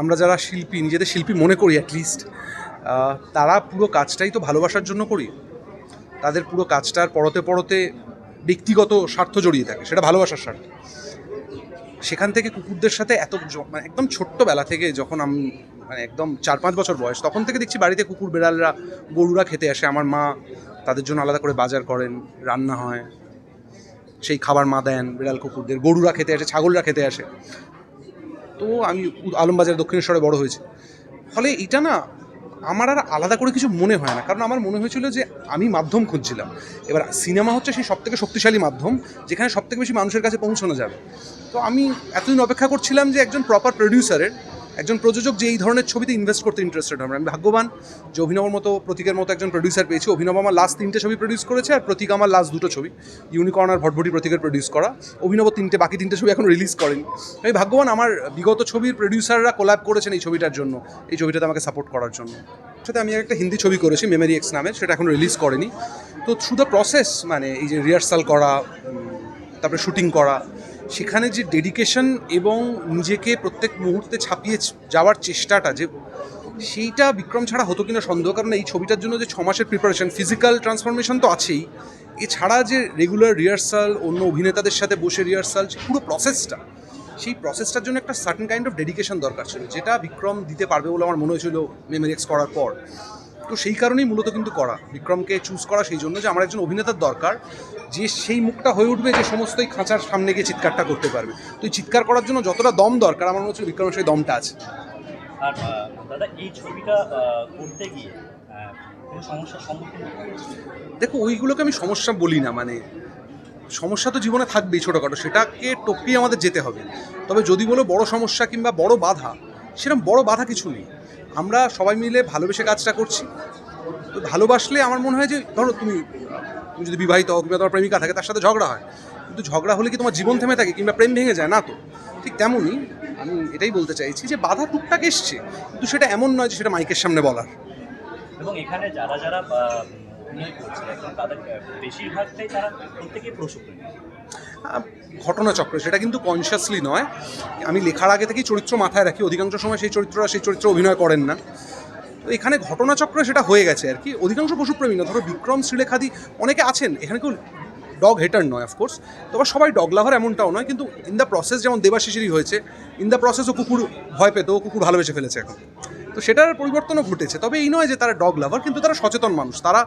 আমরা যারা শিল্পী, নিজেদের শিল্পী মনে করি অ্যাটলিস্ট তারা পুরো কাজটাই তো ভালোবাসার জন্য করি। তাদের পুরো কাজটার পরতে পরতে ব্যক্তিগত স্বার্থ জড়িয়ে থাকে, সেটা ভালোবাসার স্বার্থ। সেখান থেকে কুকুরদের সাথে এত মানে একদম ছোট্টবেলা থেকে যখন আমি মানে একদম চার পাঁচ বছর বয়স, তখন থেকে দেখছি বাড়িতে কুকুর বেড়ালরা, গরুরা খেতে আসে, আমার মা তাদের জন্য আলাদা করে বাজার করেন, রান্না হয়। সেই খাবার মা দেন বিড়াল কুকুরদের, গরুরা খেতে আসে, ছাগলরা খেতে আসে। তো আমি আলমবাজার দক্ষিণেশ্বরে বড় হয়েছি। ফলে এটা না আমার আর আলাদা করে কিছু মনে হয় না। কারণ আমার মনে হয়েছিল যে আমি মাধ্যম খুঁজছিলাম। এবার সিনেমা হচ্ছে সেই সবথেকে শক্তিশালী মাধ্যম, যেখানে সবথেকে বেশি মানুষের কাছে পৌঁছানো যাবে। তো আমি এতদিন অপেক্ষা করছিলাম যে একজন প্রপার প্রডিউসারের একজন প্রযোজক যে এই ধরনের ছবিতে ইনভেস্ট করতে ইন্টারেস্টেড হবে আমি ভাগ্যবান যে অভিনবর মতো, প্রতীকের মতো একজন প্রডিউসার পেয়েছি। অভিনব আমার লাস্ট তিনটে ছবি প্রডিউস করেছে আর প্রতীক আমার লাস্ট দুটো ছবি। ইউনিকর্ন আর ভটভটি প্রতীকের প্রডিউস করা। অভিনব তিনটে, বাকি তিনটে ছবি এখন রিলিজ করেনি। আমি ভাগ্যবান আমার বিগত ছবির প্রডিউসাররা কোলাব করেছেন এই ছবিটার জন্য, এই ছবিটাতে আমাকে সাপোর্ট করার জন্য। সাথে আমি একটা হিন্দি ছবি করেছি মেমোরি এক্স নামে, সেটা এখন রিলিজ করেনি। তো থ্রু দ্য প্রসেস মানে এই যে রিহার্সাল করা তারপরে শুটিং করা সেখানে যে ডেডিকেশন এবং নিজেকে প্রত্যেক মুহূর্তে ছাপিয়ে যাওয়ার চেষ্টাটা যে, সেইটা বিক্রম ছাড়া হতো কিনা সন্দেহ। কারণ এই ছবিটার জন্য যে ছ মাসের প্রিপারেশন ফিজিক্যাল ট্রান্সফরমেশন তো আছেই। এছাড়া যে রেগুলার রিহার্সাল অন্য অভিনেতাদের সাথে বসে রিহার্সাল পুরো প্রসেসটা সেই প্রসেসটার জন্য একটা সার্টেন কাইন্ড অফ ডেডিকেশন দরকার ছিল, যেটা বিক্রম দিতে পারবে বলে আমার মনে হয়েছিল মেমোরিক্স করার পর। তো সেই কারণেই মূলত কিন্তু করা বিক্রমকে চুজ করা সেই জন্য যে আমার একজন অভিনেতার দরকার যে সেই মুখটা হয়ে উঠবে যে সমস্তই খাঁচার সামনে গিয়ে চিৎকারটা করতে পারবে। তো এই চিৎকার করার জন্য যতটা দম দরকার আমার মনে হচ্ছিল বিক্রমের সেই দমটা আছে। আর দাদা এই ছবিটা করতে গিয়ে? দেখো ওইগুলোকে আমি সমস্যা বলি না মানে সমস্যা তো জীবনে থাকবেই ছোটোখাটো সেটাকে টপকিয়ে আমাদের যেতে হবে। তবে যদি বলো বড় সমস্যা কিংবা বড় বাধা সেরকম বড় বাধা কিছু নেই। আমরা সবাই মিলে ভালোবেসে কাজটা করছি। তো ভালোবাসলে আমার মনে হয় যে ধরো তুমি তুমি যদি বিবাহিত হও কিংবা তোমার প্রেমিকা থাকে তার সাথে ঝগড়া হয়। কিন্তু ঝগড়া হলে কি তোমার জীবন থেমে থাকে কিংবা প্রেম ভেঙে যায়? না তো। ঠিক তেমনই আমি এটাই বলতে চাইছি যে বাধা টুকটাক এসছে কিন্তু সেটা এমন নয় যে সেটা মাইকের সামনে বলার। এবং এখানে যারা যারা অভিনয় করছে এখন তাদের বেশিরভাগটাই তারা প্রত্যেকেই প্রশিক্ষণ আহ, ঘটনাচক্র, সেটা কিন্তু কনসিয়াসলি নয়। আমি লেখার আগে থেকেই চরিত্র মাথায় রাখি, অধিকাংশ সময় সেই চরিত্ররা সেই চরিত্র অভিনয় করেন না। তো এখানে ঘটনাচক্র সেটা হয়ে গেছে আর কি। অধিকাংশ পশুপ্রেমী না, ধরো বিক্রম, শ্রীলেখাদি, অনেকে আছেন, এখানে কেউ ডগ হেটার নয় অফকোর্স তবে সবাই ডগ লাভার এমনটাও নয়, কিন্তু ইন দ্য প্রসেস যেমন দেবাশিসেরই হয়েছে ইন দ্য প্রসেসও কুকুর ভয় পেত, ও কুকুর ভালোবেসে ফেলেছে এখন। তো সেটার পরিবর্তনও ঘটেছে, তবে এই নয় যে তারা ডগ লাভার কিন্তু তারা সচেতন মানুষ, তারা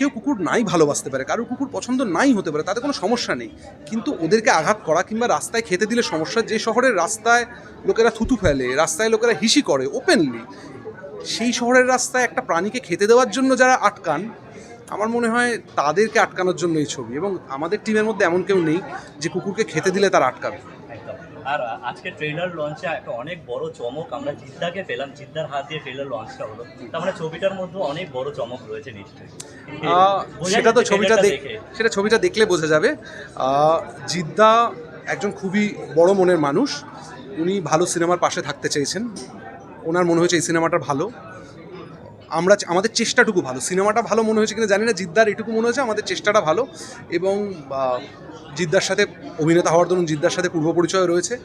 কেউ কুকুর নাই ভালোবাসতে পারে, কারোর কুকুর পছন্দ নাই হতে পারে, তাতে কোনো সমস্যা নেই। কিন্তু ওদেরকে আঘাত করা কিংবা রাস্তায় খেতে দিলে সমস্যা, যে শহরের রাস্তায় লোকেরা থুতু ফেলে, রাস্তায় লোকেরা হিসি করে ওপেনলি সেই শহরের রাস্তায় একটা প্রাণীকে খেতে দেওয়ার জন্য যারা আটকান, আমার মনে হয় তাদেরকে আটকানোর জন্য এই ছবি। এবং আমাদের টিমের মধ্যে এমন কেউ নেই যে কুকুরকে খেতে দিলে তারা আটকাবে। আর আজকে ট্রেলার লঞ্চে একটা অনেক বড় চমক আমরা জিদ্দাকে পেলাম। জিদ্দার হাত দিয়ে ট্রেলার লঞ্চটা হলো। তার মানে ছবিটার মধ্যে অনেক বড় চমক রয়েছে নিশ্চয়ই। সেটা তো ছবিটা দেখে। সেটা ছবিটা দেখলে বোঝা যাবে। আহ, জিদ্দা একজন খুবই বড় মনের মানুষ। উনি ভালো সিনেমার পাশে থাকতে চেয়েছেন। ওনার মনে হয়েছে এই সিনেমাটা ভালো। আমরা আমাদের চেষ্টাটুকু ভালো। সিনেমাটা ভালো মনে হয়েছে কিনা জানি না, জিদ্দার এটুকু মনে হয়েছে, আমাদের চেষ্টাটা ভালো। এবং জিদ্দার সাথে, অভিনেতা হওয়ার দরুন জিদ্দার সাথে পূর্ব পরিচয় রয়েছে।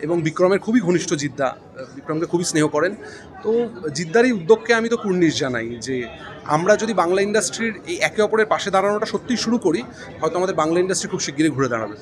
এবং বিক্রমের খুবই ঘনিষ্ঠ জিদ্দা বিক্রমকে খুবই স্নেহ করেন। তো, জিদ্দার এই উদ্যোগকে আমি তো কুর্নিশ জানাই যে, আমরা যদি বাংলা ইন্ডাস্ট্রির এই একে অপরের পাশে দাঁড়ানোটা সত্যিই শুরু করি, হয়তো আমাদের বাংলা ইন্ডাস্ট্রি খুব শিগগিরই ঘুরে দাঁড়াবে।